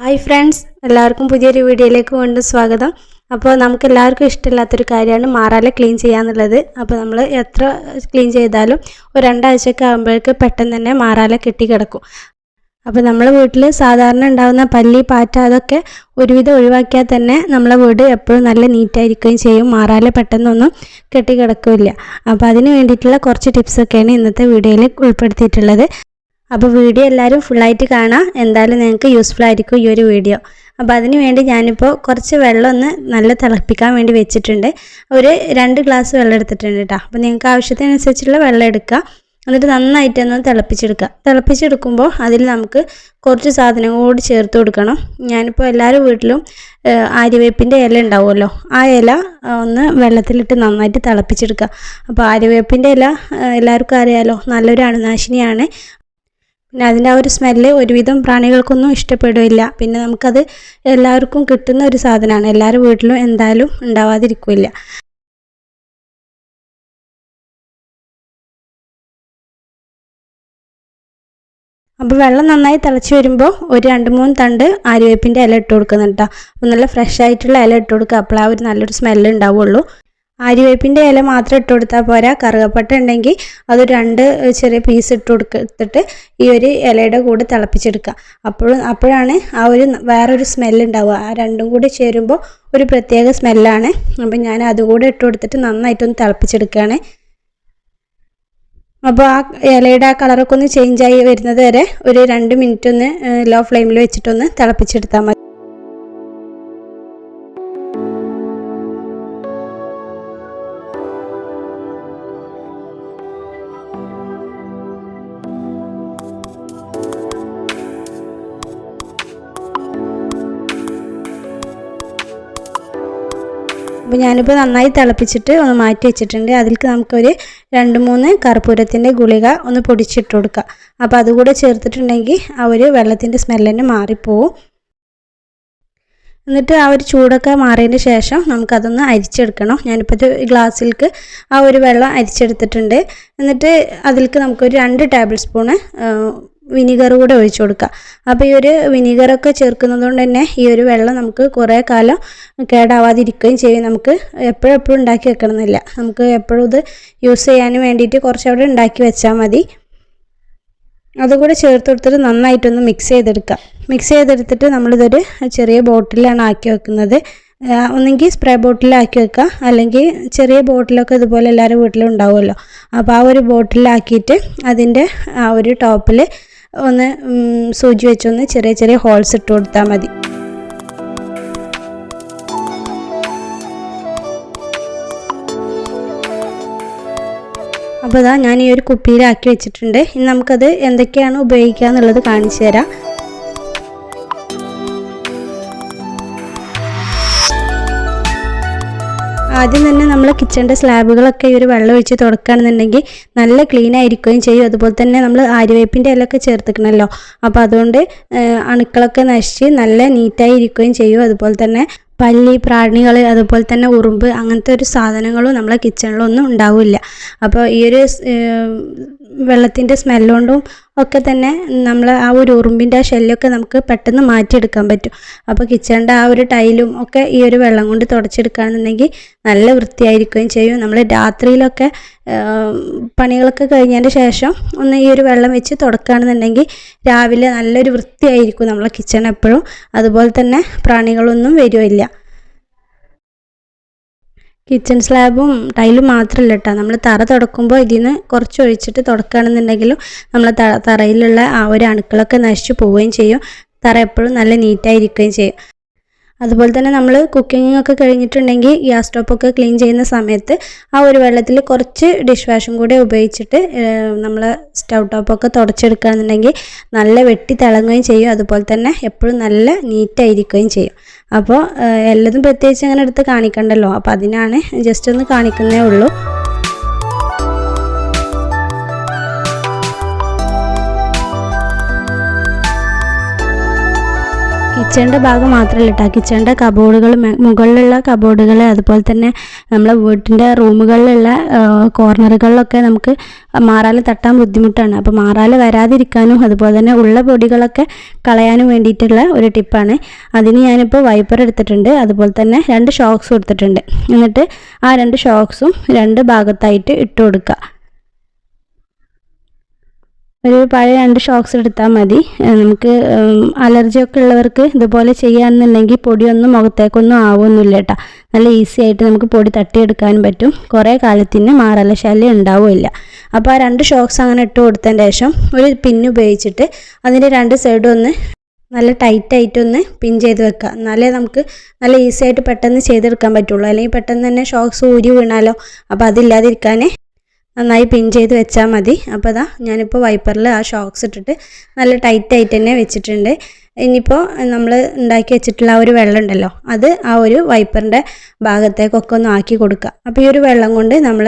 Hi friends എല്ലാവർക്കും പുതിയൊരു വീഡിയോയിലേക്ക് വീണ്ടും സ്വാഗതം. അപ്പോൾ നമുക്ക് എല്ലാവർക്കും ഇഷ്ടമില്ലാത്തൊരു കാര്യമാണ് മാറാല ക്ലീൻ ചെയ്യാന്നുള്ളത്. അപ്പോൾ നമ്മൾ എത്ര ക്ലീൻ ചെയ്താലും ഒരു രണ്ടാഴ്ചയൊക്കെ ആകുമ്പോഴേക്ക് പെട്ടെന്ന് തന്നെ മാറാല കെട്ടിക്കിടക്കും. അപ്പോൾ നമ്മളെ വീട്ടിൽ സാധാരണ ഉണ്ടാകുന്ന പല്ലി പാറ്റ അതൊക്കെ ഒരുവിധം ഒഴിവാക്കിയാൽ തന്നെ നമ്മളെ വീട് എപ്പോഴും നല്ല നീറ്റായിരിക്കുകയും ചെയ്യും. മാറാല പെട്ടെന്നൊന്നും കെട്ടിക്കിടക്കില്ല. അപ്പോൾ അതിന് വേണ്ടിയിട്ടുള്ള കുറച്ച് ടിപ്സൊക്കെയാണ് ഇന്നത്തെ വീഡിയോയിൽ ഉൾപ്പെടുത്തിയിട്ടുള്ളത്. അപ്പോൾ വീഡിയോ എല്ലാവരും ഫുള്ളായിട്ട് കാണാം. എന്തായാലും നിങ്ങൾക്ക് യൂസ്ഫുൾ ആയിരിക്കും ഈ ഒരു വീഡിയോ. അപ്പോൾ അതിന് വേണ്ടി ഞാനിപ്പോൾ കുറച്ച് വെള്ളം ഒന്ന് നല്ല തിളപ്പിക്കാൻ വേണ്ടി വെച്ചിട്ടുണ്ട്. ഒരു രണ്ട് ഗ്ലാസ് വെള്ളം എടുത്തിട്ടുണ്ട് കേട്ടോ അപ്പോൾ നിങ്ങൾക്ക് ആവശ്യത്തിനനുസരിച്ചുള്ള വെള്ളം എടുക്കുക എന്നിട്ട് നന്നായിട്ടൊന്ന് തിളപ്പിച്ചെടുക്കുക തിളപ്പിച്ചെടുക്കുമ്പോൾ അതിൽ നമുക്ക് കുറച്ച് സാധനങ്ങൾ കൂടി ചേർത്ത് കൊടുക്കണം. ഞാനിപ്പോൾ എല്ലാവരും വീട്ടിലും ആര്യവേപ്പിന്റെ ഇല ഉണ്ടാവുമല്ലോ. ആ ഇല ഒന്ന് വെള്ളത്തിലിട്ട് നന്നായിട്ട് തിളപ്പിച്ചെടുക്കുക അപ്പോൾ ആര്യവേപ്പിന്റെ ഇല എല്ലാവർക്കും അറിയാമല്ലോ നല്ലൊരു അണുനാശിനിയാണ്. പിന്നെ അതിന്റെ ആ ഒരു സ്മെല്ല് ഒരുവിധം പ്രാണികൾക്കൊന്നും ഇഷ്ടപ്പെടില്ല പിന്നെ നമുക്കത് എല്ലാവർക്കും കിട്ടുന്ന ഒരു സാധനമാണ്. എല്ലാവരും വീട്ടിലും എന്തായാലും ഉണ്ടാവാതിരിക്കില്ല. അപ്പോൾ വെള്ളം നന്നായി തിളച്ച് വരുമ്പോൾ ഒരു രണ്ട് മൂന്ന് തണ്ട് ആര്യവേപ്പിന്റെ ഇല ഇട്ട് കൊടുക്കുന്നുണ്ട് അപ്പോൾ നല്ല ഫ്രഷ് ആയിട്ടുള്ള ഇല ഇട്ട് കൊടുക്കുക. അപ്പോൾ ആ ഒരു നല്ലൊരു സ്മെല്ല് ഉണ്ടാവുള്ളൂ. ആര്യവേപ്പിന്റെ ഇല മാത്രം ഇട്ട് കൊടുത്താൽ പോരാ. കറുകപ്പട്ട ഉണ്ടെങ്കിൽ അത് രണ്ട് ചെറിയ പീസ് ഇട്ട് കൊടുത്തിട്ട് ഈ ഒരു ഇലയുടെ കൂടെ തിളപ്പിച്ചെടുക്കുക. അപ്പോഴും അപ്പോഴാണ് ആ ഒരു വേറൊരു സ്മെല്ലുണ്ടാവുക ആ രണ്ടും കൂടി ചേരുമ്പോൾ ഒരു പ്രത്യേക സ്മെല്ലാണ് അപ്പം ഞാൻ അതുകൂടെ ഇട്ട് കൊടുത്തിട്ട് നന്നായിട്ടൊന്ന് തിളപ്പിച്ചെടുക്കുകയാണ്. അപ്പോൾ ആ ഇലയുടെ ആ കളറൊക്കെ ഒന്ന് ചേഞ്ച് ആയി വരുന്നത് വരെ ഒരു രണ്ട് മിനിറ്റ് ഒന്ന് ലോ ഫ്ലെയിമിൽ വെച്ചിട്ടൊന്ന് തിളപ്പിച്ചെടുത്താൽ മതി. അപ്പോൾ ഞാനിപ്പോൾ നന്നായി തിളപ്പിച്ചിട്ട് ഒന്ന് മാറ്റി വെച്ചിട്ടുണ്ട്. അതിലേക്ക് നമുക്കൊരു രണ്ട് മൂന്ന് കർപ്പൂരത്തിന്റെ ഗുളിക ഒന്ന് പൊടിച്ചിട്ട് കൊടുക്കുക അപ്പോൾ അതുകൂടെ ചേർത്തിട്ടുണ്ടെങ്കിൽ ആ ഒരു വെള്ളത്തിന്റെ സ്മെല്ല് തന്നെ മാറിപ്പോവും. എന്നിട്ട് ആ ഒരു ചൂടൊക്കെ മാറിയതിന് ശേഷം നമുക്കതൊന്ന് അരിച്ചെടുക്കണം. ഞാനിപ്പോൾ ഒരു ഗ്ലാസ്സിലേക്ക് ആ ഒരു വെള്ളം അരിച്ചെടുത്തിട്ടുണ്ട്. എന്നിട്ട് അതിലേക്ക് നമുക്കൊരു രണ്ട് ടേബിൾ സ്പൂണ് വിനിഗർ കൂടെ ഒഴിച്ചു കൊടുക്കുക അപ്പോൾ ഈ ഒരു വിനീഗറൊക്കെ ചേർക്കുന്നത് കൊണ്ട് തന്നെ ഈ ഒരു വെള്ളം നമുക്ക് കുറേ കാലം കേടാവാതിരിക്കുകയും ചെയ്യും. നമുക്ക് എപ്പോഴും എപ്പോഴും ഉണ്ടാക്കി വെക്കണമെന്നില്ല. നമുക്ക് എപ്പോഴും ഇത് യൂസ് ചെയ്യാൻ വേണ്ടിയിട്ട് കുറച്ച് അവിടെ ഉണ്ടാക്കി വെച്ചാൽ മതി. അതുകൂടെ ചേർത്ത് കൊടുത്തിട്ട് നന്നായിട്ടൊന്ന് മിക്സ് ചെയ്തെടുക്കുക മിക്സ് ചെയ്തെടുത്തിട്ട് നമ്മളിതൊരു ചെറിയ ബോട്ടിലാണ് ആക്കി വെക്കുന്നത്. ഒന്നെങ്കിൽ സ്പ്രേ ബോട്ടിലാക്കി വെക്കുക. അല്ലെങ്കിൽ ചെറിയ ബോട്ടിലൊക്കെ ഇതുപോലെ എല്ലാവരും വീട്ടിലും ഉണ്ടാവുമല്ലോ അപ്പോൾ ആ ഒരു ബോട്ടിലാക്കിയിട്ട് അതിന്റെ ആ ഒരു ടോപ്പിൽ ഒന്ന് സൂചി വെച്ചൊന്ന് ചെറിയ ചെറിയ ഹോൾസ് ഇട്ട് കൊടുത്താൽ മതി. അപ്പോൾ ഇതാ ഞാൻ ഈ ഒരു കുപ്പിയിലാക്കി വെച്ചിട്ടുണ്ട്. ഇനി നമുക്കത് എന്തൊക്കെയാണ് ഉപയോഗിക്കുക എന്നുള്ളത് കാണിച്ചു തരാം. ആദ്യം തന്നെ നമ്മൾ കിച്ചണിന്റെ സ്ലാബുകളൊക്കെ ഈ ഒരു വെള്ളം ഒഴിച്ച് തുടക്കുകയാണെന്നുണ്ടെങ്കിൽ നല്ല ക്ലീൻ ആയിരിക്കുകയും ചെയ്യും. അതുപോലെ തന്നെ നമ്മൾ ആര്യവേപ്പിന്റെ ഇലയൊക്കെ ചേർത്തിക്കണമല്ലോ അപ്പോൾ അതുകൊണ്ട് അണുക്കളൊക്കെ നശിച്ച് നല്ല നീറ്റായി ഇരിക്കുകയും ചെയ്യും. അതുപോലെ തന്നെ പല്ലി പ്രാണികൾ അതുപോലെ തന്നെ ഉറുമ്പ് അങ്ങനത്തെ ഒരു സാധനങ്ങളും നമ്മളെ കിച്ചണിലൊന്നും ഉണ്ടാവില്ല. അപ്പോൾ ഈ ഒരു വെള്ളത്തിന്റെ സ്മെല്ലുകൊണ്ടും ഒക്കെ തന്നെ നമ്മൾ ആ ഒരു ഉറുമ്പിന്റെ ആ ഷെല്ലൊക്കെ നമുക്ക് പെട്ടെന്ന് മാറ്റിയെടുക്കാൻ പറ്റും. അപ്പോൾ കിച്ചണിന്റെ ആ ഒരു ടൈലും ഒക്കെ ഈ ഒരു വെള്ളം കൊണ്ട് തുടച്ചെടുക്കുകയാണെന്നുണ്ടെങ്കിൽ നല്ല വൃത്തിയായിരിക്കുകയും ചെയ്യും. നമ്മൾ രാത്രിയിലൊക്കെ പണികളൊക്കെ കഴിഞ്ഞതിന്റെ ശേഷം ഒന്ന് ഈ ഒരു വെള്ളം വെച്ച് തുടക്കുകയാണെന്നുണ്ടെങ്കിൽ രാവിലെ നല്ലൊരു വൃത്തിയായിരിക്കും നമ്മളെ കിച്ചൺ എപ്പോഴും. അതുപോലെ തന്നെ പ്രാണികളൊന്നും വരുമില്ല കിച്ചൺ സ്ലാബും ടൈലും മാത്രമല്ല കേട്ടോ നമ്മൾ തറ തുടക്കുമ്പോൾ ഇതിൽ നിന്ന് കുറച്ച് ഒഴിച്ചിട്ട് തുടക്കുകയാണെന്നുണ്ടെങ്കിലും നമ്മൾ തറയിലുള്ള ആ ഒരു അണുക്കളൊക്കെ നശിച്ചു പോവുകയും ചെയ്യും. തറ എപ്പോഴും നല്ല നീറ്റായിരിക്കുകയും ചെയ്യും. അതുപോലെ തന്നെ നമ്മൾ കുക്കിംഗ് ഒക്കെ കഴിഞ്ഞിട്ടുണ്ടെങ്കിൽ ഗ്യാസ് സ്റ്റോപ്പൊക്കെ ക്ലീൻ ചെയ്യുന്ന സമയത്ത് ആ ഒരു വെള്ളത്തിൽ കുറച്ച് ഡിഷ് വാഷും കൂടെ ഉപയോഗിച്ചിട്ട് നമ്മൾ സ്റ്റൗ ടോപ്പൊക്കെ തുടച്ചെടുക്കുകയാണെന്നുണ്ടെങ്കിൽ നല്ല വെട്ടി തിളങ്ങുകയും ചെയ്യും. അതുപോലെ തന്നെ എപ്പോഴും നല്ല നീറ്റായിരിക്കുകയും ചെയ്യും. അപ്പോൾ എല്ലതും പ്രത്യേകിച്ച് അങ്ങനെ എടുത്ത് കാണിക്കണ്ടല്ലോ. അപ്പോൾ അതിനാണ് ജസ്റ്റ് ഒന്ന് കാണിക്കുന്നേ ഉള്ളൂ. കിച്ചണിന്റെ ഭാഗം മാത്രമല്ല കേട്ടോ കിച്ചണിന്റെ കബോർഡുകൾ മുകളിലുള്ള കബോർഡുകൾ അതുപോലെ തന്നെ നമ്മളെ വീട്ടിന്റെ റൂമുകളിലുള്ള കോർണറുകളിലൊക്കെ നമുക്ക് മാറാൽ തട്ടാൻ ബുദ്ധിമുട്ടാണ്. അപ്പോൾ മാറാൽ വരാതിരിക്കാനും അതുപോലെ തന്നെ ഉള്ള പൊടികളൊക്കെ കളയാനും വേണ്ടിയിട്ടുള്ള ഒരു ടിപ്പാണ്. അതിന് ഞാനിപ്പോൾ വൈപ്പർ എടുത്തിട്ടുണ്ട്. അതുപോലെ തന്നെ രണ്ട് ഷോക്സും എടുത്തിട്ടുണ്ട് എന്നിട്ട് ആ രണ്ട് ഷോക്സും രണ്ട് ഭാഗത്തായിട്ട് ഇട്ട് കൊടുക്കുക ഒരു പഴയ രണ്ട് ഷോക്സ് എടുത്താൽ മതി. നമുക്ക് അലർജി ഒക്കെ ഉള്ളവർക്ക് ഇതുപോലെ ചെയ്യാമെന്നുണ്ടെങ്കിൽ പൊടിയൊന്നും മുഖത്തേക്കൊന്നും ആവുമൊന്നുമില്ല കേട്ടോ. നല്ല ഈസി ആയിട്ട് നമുക്ക് പൊടി തട്ടിയെടുക്കാനും പറ്റും. കുറേ കാലത്തിന് മാറല ശല്യം ഉണ്ടാവില്ല അപ്പോൾ ആ രണ്ട് ഷോക്സ് അങ്ങനെ ഇട്ട് കൊടുത്തതിന് ശേഷം ഒരു പിന്ന് ഉപയോഗിച്ചിട്ട് അതിന്റെ രണ്ട് സൈഡും ഒന്ന് നല്ല ടൈറ്റായിട്ട് ഒന്ന് പിൻ ചെയ്ത് വെക്കുക. എന്നാലേ നമുക്ക് നല്ല ഈസി ആയിട്ട് പെട്ടെന്ന് ചെയ്തെടുക്കാൻ പറ്റുള്ളൂ. അല്ലെങ്കിൽ പെട്ടെന്ന് തന്നെ ഷോക്സ് ഊരി വീണാലോ. അപ്പോൾ അതില്ലാതിരിക്കാൻ നന്നായി പിൻ ചെയ്ത് വെച്ചാൽ മതി. അപ്പോൾ അതാ ഞാനിപ്പോൾ വൈപ്പറിൽ ആ ഷോക്സ് ഇട്ടിട്ട് നല്ല ടൈറ്റായിട്ട് തന്നെ വെച്ചിട്ടുണ്ട്. ഇനിയിപ്പോൾ നമ്മൾ ഉണ്ടാക്കി വെച്ചിട്ടുള്ള ആ ഒരു വെള്ളം ഉണ്ടല്ലോ അത് ആ ഒരു വൈപ്പറിന്റെ ഭാഗത്തേക്കൊക്കെ ഒന്ന് ആക്കി കൊടുക്കുക. അപ്പോൾ ഈ ഒരു വെള്ളം കൊണ്ട് നമ്മൾ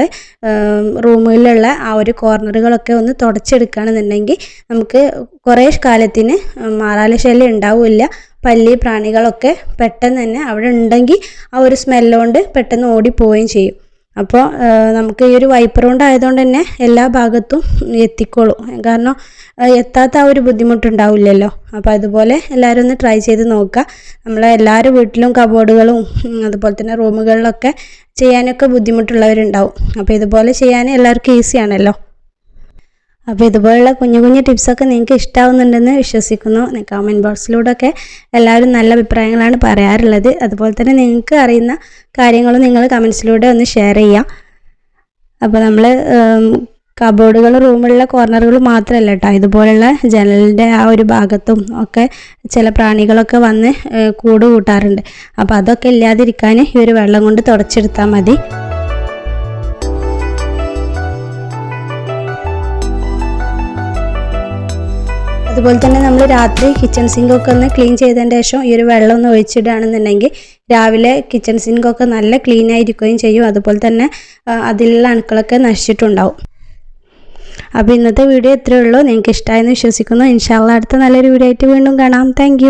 റൂമിലുള്ള ആ ഒരു കോർണറുകളൊക്കെ ഒന്ന് തുടച്ചെടുക്കുകയാണെന്നുണ്ടെങ്കിൽ നമുക്ക് കുറേ കാലത്തിന് മാറാല ശല്യം ഉണ്ടാവില്ല. പല്ലി പ്രാണികളൊക്കെ പെട്ടെന്ന് തന്നെ അവിടെ ഉണ്ടെങ്കിൽ ആ ഒരു സ്മെല്ലുകൊണ്ട് പെട്ടെന്ന് ഓടിപ്പോവുകയും ചെയ്യും. അപ്പോൾ നമുക്ക് ഈ ഒരു വൈപ്പർ കൊണ്ട് ആയതുകൊണ്ട് തന്നെ എല്ലാ ഭാഗത്തും എത്തിക്കോളൂ. കാരണം എത്താത്ത ആ ഒരു ബുദ്ധിമുട്ടുണ്ടാവില്ലല്ലോ. അപ്പോൾ അതുപോലെ എല്ലാവരും ഒന്ന് ട്രൈ ചെയ്ത് നോക്കുക. നമ്മളെ എല്ലാവരും വീട്ടിലും കബോർഡുകളും അതുപോലെ തന്നെ റൂമുകളിലൊക്കെ ചെയ്യാനൊക്കെ ബുദ്ധിമുട്ടുള്ളവരുണ്ടാവും. അപ്പോൾ ഇതുപോലെ ചെയ്യാൻ എല്ലാവർക്കും ഈസിയാണല്ലോ അപ്പോൾ ഇതുപോലുള്ള കുഞ്ഞു കുഞ്ഞു ടിപ്സൊക്കെ നിങ്ങൾക്ക് ഇഷ്ടാവുന്നുണ്ടെന്ന് വിശ്വസിക്കുന്നു. കമന്റ് ബോക്സിലൂടെയൊക്കെ എല്ലാവരും നല്ല അഭിപ്രായങ്ങളാണ് പറയാറുള്ളത്. അതുപോലെ തന്നെ നിങ്ങൾക്ക് അറിയുന്ന കാര്യങ്ങളും നിങ്ങൾ കമൻസിലൂടെ ഒന്ന് ഷെയർ ചെയ്യാം. അപ്പോൾ നമ്മൾ കബോർഡുകൾ റൂമിലുള്ള കോർണറുകൾ മാത്രമല്ല കേട്ടോ ഇതുപോലുള്ള ജനലിന്റെ ആ ഒരു ഭാഗത്തും ഒക്കെ ചില പ്രാണികളൊക്കെ വന്ന് കൂട് കൂട്ടാറുണ്ട്. അപ്പോൾ അതൊക്കെ ഇല്ലാതിരിക്കാൻ ഈ ഒരു വെള്ളം കൊണ്ട് തുടച്ചെടുത്താൽ മതി. അതുപോലെ തന്നെ നമ്മൾ രാത്രി കിച്ചൺ സിങ്കൊക്കെ ഒന്ന് ക്ലീൻ ചെയ്തതിന് ശേഷം ഈ ഒരു വെള്ളം ഒന്ന് ഒഴിച്ചിടുകയാണെന്നുണ്ടെങ്കിൽ രാവിലെ കിച്ചൺ സിങ്കൊക്കെ നല്ല ക്ലീൻ ആയിരിക്കുകയും ചെയ്യും. അതുപോലെ തന്നെ അതിലുള്ള അണുക്കളൊക്കെ നശിച്ചിട്ടുണ്ടാവും. അപ്പോൾ ഇന്നത്തെ വീഡിയോ ഇത്രയേ ഉള്ളൂ. നിങ്ങൾക്ക് ഇഷ്ടമായെന്ന് വിശ്വസിക്കുന്നു. ഇൻഷാല്ല അടുത്ത നല്ലൊരു വീഡിയോ ആയിട്ട് വീണ്ടും കാണാം. താങ്ക്